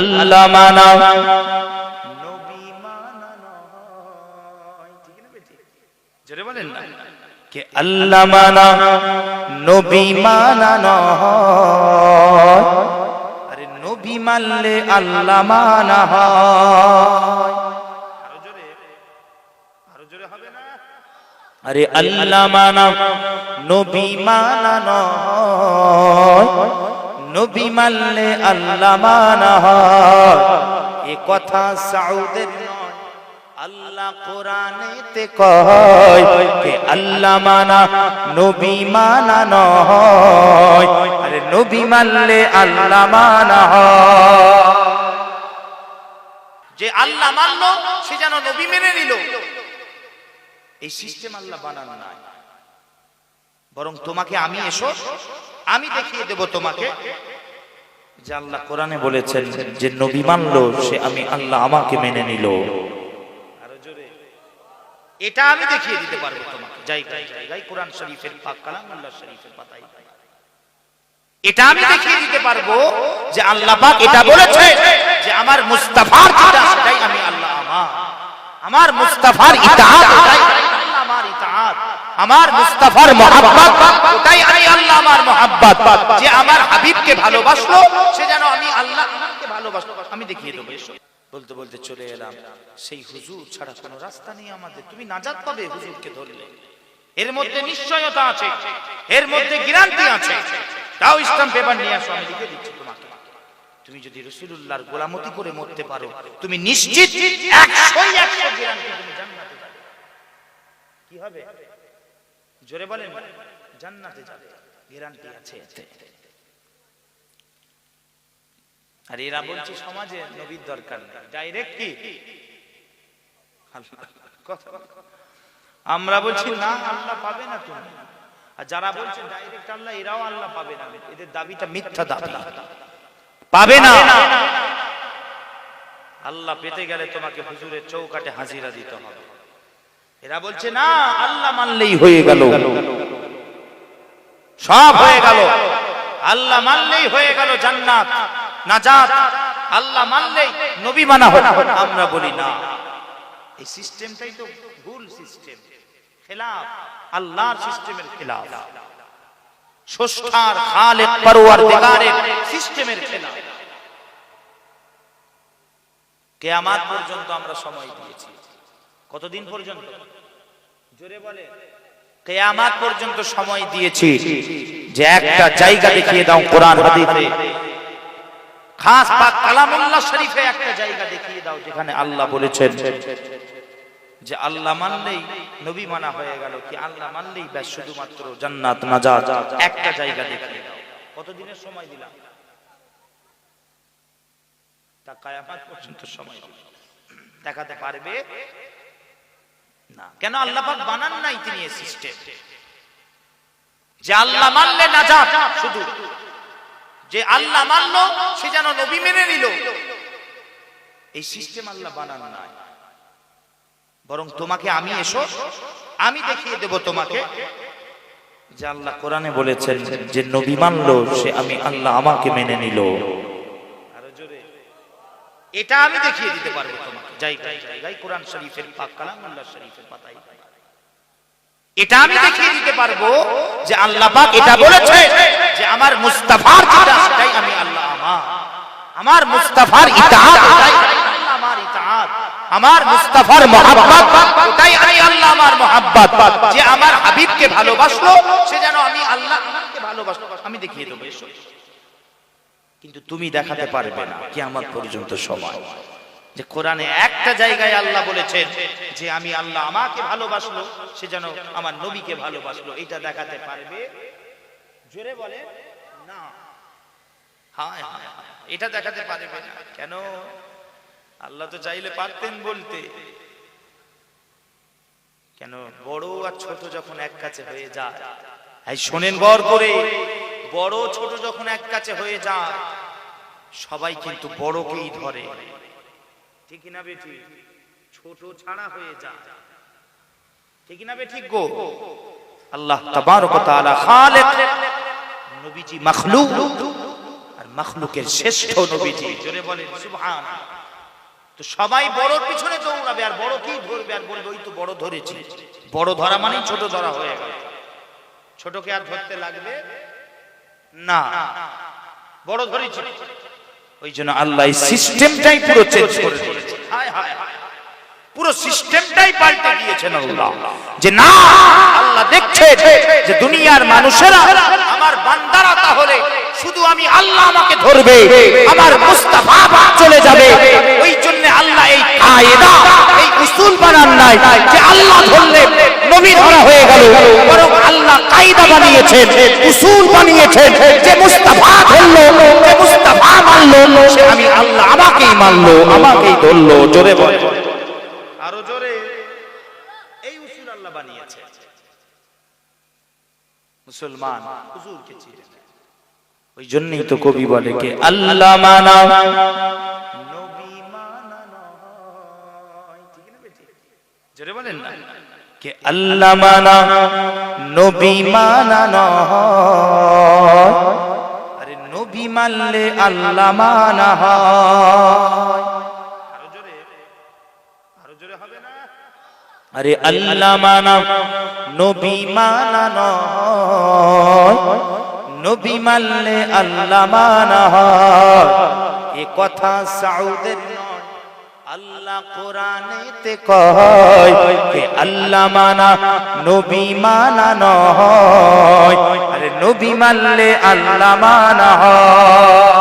আল্লাহ মানা নবী মানা নয় ঠিক না বেটি? জোরে বলেন না। কে আল্লাহ মানা নবী মানা নয় আরে নবী মানলে আল্লাহ মানা হয় আরও জোরে আরও জোরে হবে না? আরে আল্লাহ মানা নবী মানা নয় নবী মানলে আল্লাহ মানা হয়। এ কথা সাউদের আল্লাহ কোরআনেতে কয় কে আল্লাহ মানা, নবী মানা নয়। আরে নবী মানলে আল্লাহ মানা যে আল্লাহ মানলো, সে যেন নবী মেনে নিল। এই সিস্টেম আল্লাহ বানান নাই। বরং তোমাকে আমি এসো আমি দেখিয়ে দেব তোমাকে। যে আল্লাহ কোরআনে বলেছেন যে নবী মানলো সে আমি আল্লাহ আমাকে মেনে নিল। এটা আমি দেখিয়ে দিতে পারব তোমাকে। জায়গায় জায়গায় কোরআন শরীফের পাক শরীফের পাতায় এটা আমি দেখিয়ে দিতে পারব যে আল্লাহ পাক এটা বলেছে যে আমার মুস্তাফার যেটা সেটাই আমি আল্লাহ আমার। আমার মুস্তাফার এটাই। আমার মুস্তাফার মহাব্বত। ওটাই আমি আল্লাহ আমার মহাব্বত। যে আমার হাবিবকে ভালোবাসলো, সে যেন আমি আল্লাহ আমাকে ভালোবাসলো। আমি দেখিয়ে দেবো বলতে বলতে চলে এলাম। সেই হুজুর ছাড়া কোনো রাস্তা নেই আমাদের। তুমি নাজাত পাবে হুজুরকে ধরলে। এর মধ্যে নিশ্চয়তা আছে। এর মধ্যে গ্যারান্টি আছে। তাও ইসলাম পেপার নিয়ে আসো, আমি লিখে দিচ্ছি তোমাকে। তুমি যদি রসুলুল্লাহর গোলামতি করে মরতে পারো, তুমি নিশ্চিত একশোই একশো গ্যারান্টি তুমি জান্নাতে যাবে। কি হবে? জোরে বলেন, জান্নাতে যাবে, গ্যারান্টি আছে। এতে আর এরা বলছে, সমাজে নবীর দরকার ডাইরেক্ট কি। আমরা বলছি, না, আল্লাহ পাবে না তুমি। আর যারা বলছে ডাইরেক্ট আল্লাহ, এরাও আল্লাহ পাবে না। এদের দাবিটা মিথ্যা দাবি। পাবে না। আল্লাহ পেতে গেলে তোমাকে হুজুরের চৌকাটে হাজিরা দিতে হবে। এরা বলছে না আল্লাহ মানলেই হয়ে গেল। সব হয়ে গেল। আল্লাহ মানলেই হয়ে গেল জান্নাত। নাজাত। আল্লাহ মানলেই নবী মানা হয় আমরা বলি না। এই সিস্টেমটাই তো ভুল সিস্টেম। খেলাফ। আল্লাহর সিস্টেমের খেলাফ। স্রষ্টার খালেক পরওয়ারদিগারের সিস্টেমের খেলাফ। কিয়ামত পর্যন্ত আমরা সময় দিয়েছি। কতদিন পর্যন্ত? জোরে বলে। কিয়ামত পর্যন্ত সময় দিয়েছি যে একটা জায়গা দেখিয়ে দাও কোরআন হাদিসে। খাস পাক কালামুল্লাহ শরীফে একটা জায়গা দেখিয়ে দাও যেখানে আল্লাহ বলেছেন যে আল্লাহ মানলেই নবী মানা হয়ে গেল কি আল্লাহ মানলেই ব্যাস শুধুমাত্র জান্নাত নাজাত। একটা জায়গা দেখিয়ে দাও। কতদিনের সময় দিলাম? তা কায়ামাত পর্যন্ত সময়। দেখাতে পারবে? না। কেন আল্লাহ বানান নাই তিনি এই সিস্টেম যে আল্লাহ মানলে নাজাত, শুধু। যে আল্লাহ মানলো, সে যেন নবী মেনে নিল। এই সিস্টেম আল্লাহ বানান নাই। বরং তোমাকে আমি এসো, আমি দেখিয়ে দেব তোমাকে। যে আল্লাহ কোরআনে বলেছেন যে নবী মানলো, সে আমি আল্লাহ আমাকে মেনে নিল। এটা আমি দেখিয়ে দিতে পারব এটা আমি দেখিয়ে দিতে পারব যে আল্লাহ এটা বলেছে যে আমার মুস্তাফার আমি আল্লাহ আমার। মুস্তাফার কিন্তু তুমি দেখাতে পারবে না কি আমার পর্যন্ত সময়। যে কোরআনে একটা জায়গায় আল্লাহ বলেছেন যে আমি আল্লাহ আমাকে ভালোবাসলো, সে যেন আমার নবীকে ভালোবাসলো। এটা দেখাতে পারবে? জোরে বলে না। এটা দেখাতে পারবে কেন? আল্লাহ তো চাইলে পারতেন বলতে। কেন? বড় আর ছোট যখন এক কাছে হয়ে যায় শোনেন গড় করে, বড় ছোট যখন এক কাছে হয়ে যায়, সবাই কিন্তু বড়কেই ধরে। ঠিক না বেটি ছোট ছাড়া হয়ে যায় ঠিক না বেঠিক গো? আল্লাহ তাবারক ওয়া তাআলা খালিক। নবীজি মাখলুক। আর মখলুকের শ্রেষ্ঠ নবীজি। জোরে বলেন সুবহান তো সবাই বড়র পিছনে দৌড়াবে আর বড় কি ধরবে? আর বলবে ওই তো বড় ধরেছি। বড় ধরা মানে ছোট ধরা হয়ে গেল। ছোটকে আর ধরতে লাগবে না। বড় ধরেছি। ওই জন্য আল্লাহ সিস্টেমটাই পুরো চেঞ্জ করে পুরো সিস্টেমটাই পাল্টে দিয়েছেন আল্লাহ। যে না আল্লাহ দেখছে যে দুনিয়ার মানুষেরা আমার বান্দারা তাহলে শুধু আমি আল্লাহ আমাকে ধরবে আমার মুস্তাফা বাদ চলে যাবে। ওই জন্য আল্লাহ এই কায়দা এই উসুল বানান নাই যে আল্লাহ ধরলে নবী ধরা হয়ে গেল। বরং আল্লাহ কায়দা বানিয়েছেন, উসুল বানিয়েছেন, যে মুস্তাফা ধরলো, যে মুস্তাফা মানলো সে আমি আল্লাহ আমাকেই মানলো আমাকেই ধরলো, জোরে বলে। আরও জোরে। এই উসুল আল্লাহ বানিয়েছে মুসলমান, হুজুরকে চিনে ওই জন্যই তো কবি বলে কে, আল্লাহ মানা নবী মানা নয়। ঠিক না বেটি? জোরে বলেন না। কে আল্লাহ মানা নবী মানা নয়। আরে নবী মানলে আল্লাহ মানা হয়। আরও জোরে আরও জোরে হবে না? আরে আল্লাহ মানা নবী মানা নয়। নবী মানলে আল্লাহ মানা হয়। এ কথা সাউদের আল্লাহ কোরআনেতে কয় কে আল্লাহ মানা, নবী মানা নয়। আরে নবী মানলে আল্লাহ মানা হয়।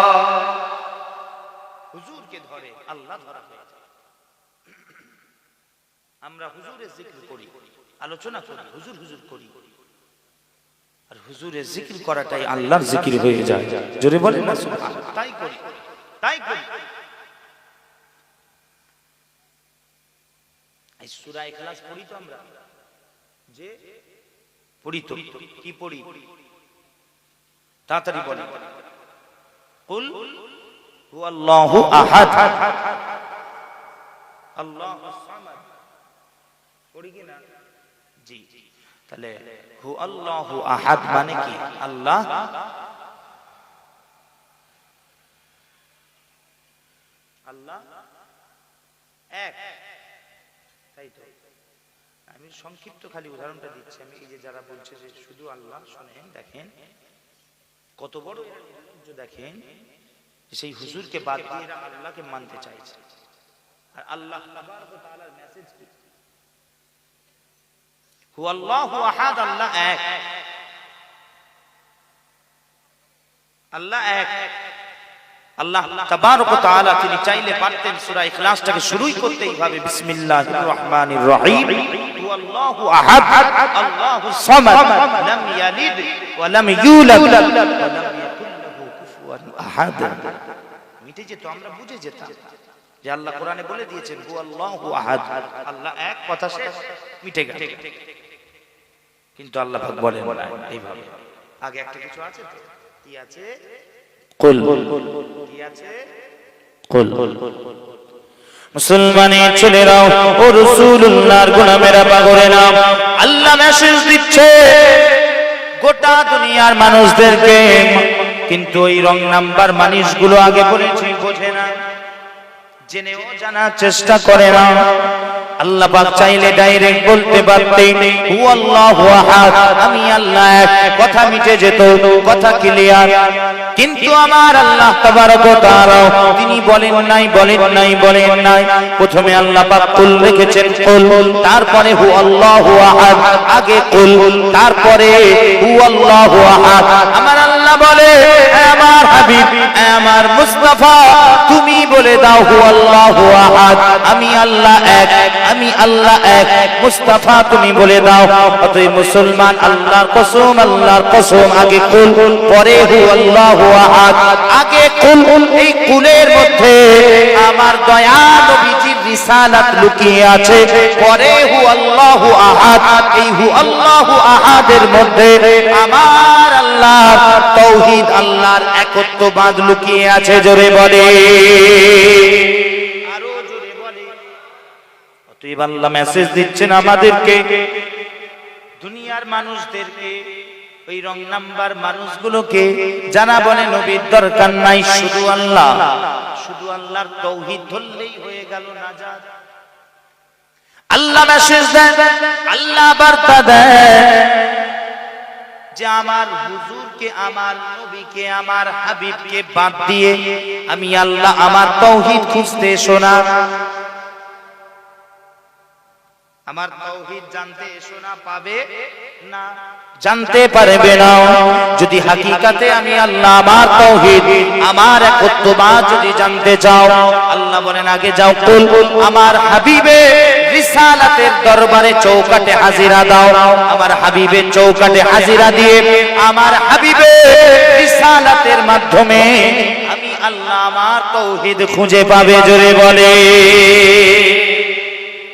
হুজুরকে ধরে, আল্লাহ ধরা আমরা হুজুরের জিকির করি, আলোচনা করি, হুজুর হুজুর করি। আর হুজুরের জিকির করাটাই আল্লাহর জিকির হয়ে যায়। জোরে বলেন না সুবহান তাই করি। এই সূরা ইখলাস পড়ি তো আমরা? যে? পড়ি তো। কি পড়ি? তাড়াতাড়ি বলি। কুল হুয়াল্লাহু আহাদ। আল্লাহু সামাদ। পড়ি কি না? জি। তাহলে হু আল্লাহু আহাদ মানে কি? আল্লাহ। আল্লাহ। এক। তাই তো? আমি সংক্ষিপ্ত খালি উদাহরণটা দিচ্ছি আমি, এই যে যারা বলছে যে শুধু আল্লাহ শোনেন, দেখেন, কত বড় দেখেন সেই হুজুরকে বাদ দিয়ে এরা আল্লাহকে মানতে চাইছে। আর আল্লাহ মেসেজ কি? হু আল্লাহু আহাদ, আল্লাহ এক। আল্লাহ এক। আল্লাহ তাবারক তাআলা তিনি চাইলে পারতেন সূরা ইখলাসটাকে শুরুই করতে এইভাবে, বিসমিল্লাহির রহমানির রহিম। আহাদ আল্লাহুস সামাদ, লাম ইয়ালিদ ওয়া লাম ইউলাদ ওয়া লাম লাহু কুফুয়ান আহাদ। মিটে যেত, আমরা বুঝে যেতাম যে আল্লাহ কোরআনে বলে দিয়েছেন আহাদ। আল্লাহ এক কথা শেষ, মিটে গেল। কিন্তু আল্লাহ পাক বলেন এইভাবে। আগে একটা কিছু আছে কি আছে? মুসলমানের ছেলেরাও, ও রসুল্লাহর গোলামেরা পাগলে নাম আল্লাহ মেসেজ দিচ্ছে গোটা দুনিয়ার মানুষদেরকে, কিন্তু ওই রং নাম্বার মানুষগুলো আগে বলেছি বোঝে না, জেনেও জানার চেষ্টা করে না। আল্লাহ পাক চাইলে ডাইরেক্ট বলতে আহাদ, আমি আল্লাহ এক। কথা মিটে যেত, কথা ক্লিয়ার কিন্তু আমার আল্লাহ তাবারক তাআলা তিনি বলেন নাই বলেন নাই বলেন নাই। প্রথমে আল্লাহ পাক কুল রেখেছেন, কুল। তারপরে হু আল্লাহু আহাদ, আগে কুল। তারপরে হু আল্লাহু আহাদ। আমার আল্লাহ বলে আমার হাবিব আমার মুস্তাফা, তুমি বলে দাও হু আল্লাহু আমি আল্লাহ এক, আমি আল্লাহ এক, মুস্তাফা তুমি বলে দাও, অতএব মুসলমান আল্লাহর কসম আল্লাহর কসম, আগে কুল, পরে হু আল্লাহু আহাদ, আগে কুল, এই কুলের মধ্যে আমার দয়া নবীজির রিসালাত লুকিয়ে আছে, পরে হু আল্লাহু আহাদ, এই হু আল্লাহু আহাদের মধ্যে আমার আল্লাহর তৌহিদ আল্লাহর একত্ববাদ লুকিয়ে আছে, জোরে বলে। অতএব আল্লাহ মেসেজ দিচ্ছেন আমাদেরকে, দুনিয়ার মানুষদেরকে, ওই রং নাম্বার মানুষগুলোকে জানা বলে নবীর দরকার নাই, শুধু আল্লাহ। শুধু আল্লাহর তৌহিদ ধরলেই হয়ে গেল নাজাত। আল্লাহ মেসেজ দেন আল্লাহ বার্তা দেন যে আমার হুজুরকে, আমার নবীকে, আমার হাবিবকে বাদ দিয়ে আমি আল্লাহ আমার তৌহিদ খুঁজতে শোনা আমার তৌহিদ জানতে শোনা পাবে না। জানতে পারবে না। যদি হাকিকাতে আমি আল্লাহ, আমার তৌহিদ, আমার একত্ববাদ যদি জানতে চাও, আল্লাহ বলেন, আগে যাও, কুল, আমার হাবিবে রিসালাতের দরবারে চৌকাটে হাজিরা দাও। আমার হাবিবের চৌকাটে হাজিরা দিয়ে, আমার হাবিবে রিসালাতের মাধ্যমে আমি আল্লাহ, আমার তৌহিদ খুঁজে পাবে, জোরে বলে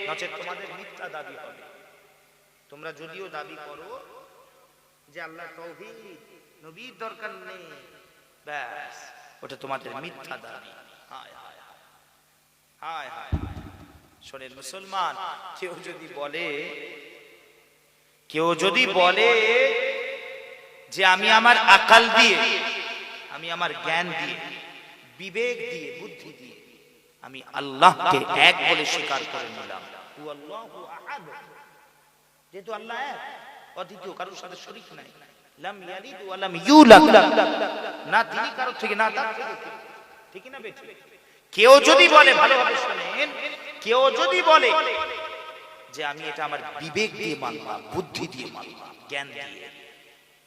নচেত তোমাদের মিথ্যা দাবি হবে তোমরা যদিও দাবি করো যে আল্লাহ তৌহিদ নবীর দরকার নেই ব্যাস, ওটা তোমাদের মিথ্যা দাবি হায় হায় হায়। হায়। শোনেন, মুসলমান, কেউ যদি বলে, কেউ যদি বলে যে আমি আমার আকাল দিয়ে, আমি আমার জ্ঞান দিয়ে, বিবেক দিয়ে, বুদ্ধি দিয়ে, আমি আল্লাহকে এক বলে স্বীকার করে নিলাম আল্লাহু আহাদ। যেহেতু আল্লাহ এক অদ্বিতীয় কারোর সাথে শরীক নাই। লাম ইয়ালিদ ওয়া লাম ইউলাদ না তিনি কারোর থেকে না তার থেকে ঠিক না বেঠিক কেউ যদি বলে ভালোভাবে শুনেন কেউ যদি বলে যে আমি এটা আমার বিবেক দিয়ে মানলাম বুদ্ধি দিয়ে মানলাম জ্ঞান দিয়ে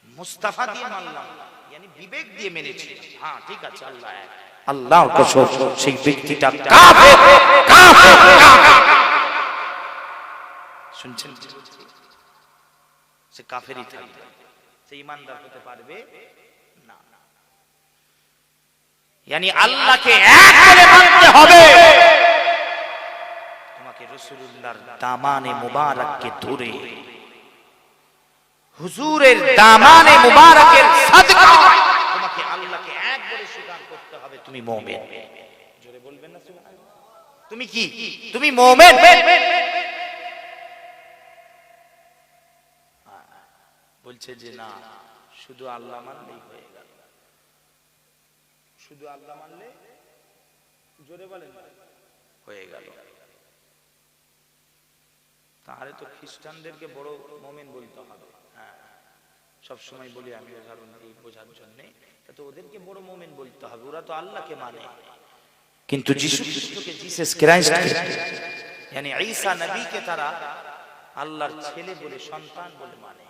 মুস্তাফা দিয়ে মানলাম yani বিবেক দিয়ে মেনেছি। হ্যাঁ ঠিক আছে আল্লাহ এক। আল্লাহর কসম সেই ব্যক্তিটা কাফের। কাফের। শুনছেন? সে কাফেরই থাকবে। সে ইমানদার হতে পারবে না। yani আল্লাহকে এক বলে মানতে হবে। তোমাকে রসুলুল্লাহর দামানে মুবারককে ধরে। হুজুরের দামানে মুবারকের সাদকা। তোমাকে আল্লাহকে এক বলে স্বীকার করতে হবে। তুমি মুমিন। জোরে বলবেন না সুবহানাল্লাহ? তুমি কি? তুমি মুমিন? বলছে যে না, শুধু আল্লাহ মানলেই হয়ে গেল। শুধু আল্লাহ মানলে জোরে বলেন, হয়ে গেল। তাহলে তো খ্রিস্টানদেরকে বড় মোমেন বলতে হবে। হ্যাঁ সব সময় বলি আমি উদাহরণ বোঝার জন্য, তো ওদেরকে বড় মোমেন বলতে হবে, ওরা তো আল্লাহকে মানে। কিন্তু যিশু খ্রিস্টকে জিসাস ক্রাইস্ট মানে ঈসা নবীকে তারা আল্লাহর ছেলে বলে, সন্তান বলে মানে।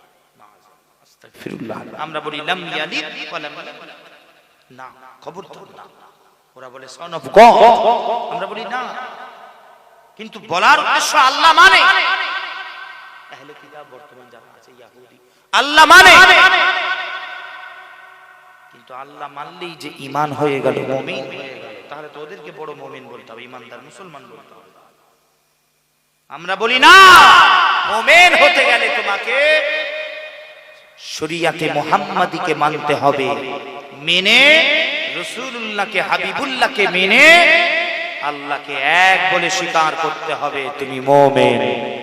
আমরা বলি, লাম ইয়ালিদ ওয়া লাম। না খবরদার না। ওরা বলে সন অফ আমরা বলি, না। কিন্তু বলার উদ্দেশ্য আল্লাহ মানে। আহলে কিতাব বর্তমান যারা আছে ইহুদি আল্লাহ মানে। কিন্তু আল্লাহ মানলেই যে ঈমান হয়ে গেল, মুমিন তাহলে তো ওদেরকে বড় মুমিন বলতে হবে, ঈমানদার মুসলমান বলতে হবে। আমরা বলি, না, মুমিন হতে গেলে তোমাকে শরিয়াতে মোহাম্মদীকে মানতে হবে। মেনে রসুল্লাহকে হাবিবুল্লাহকে মেনে আল্লাহকে এক বলে স্বীকার করতে হবে। তুমি মোমেন।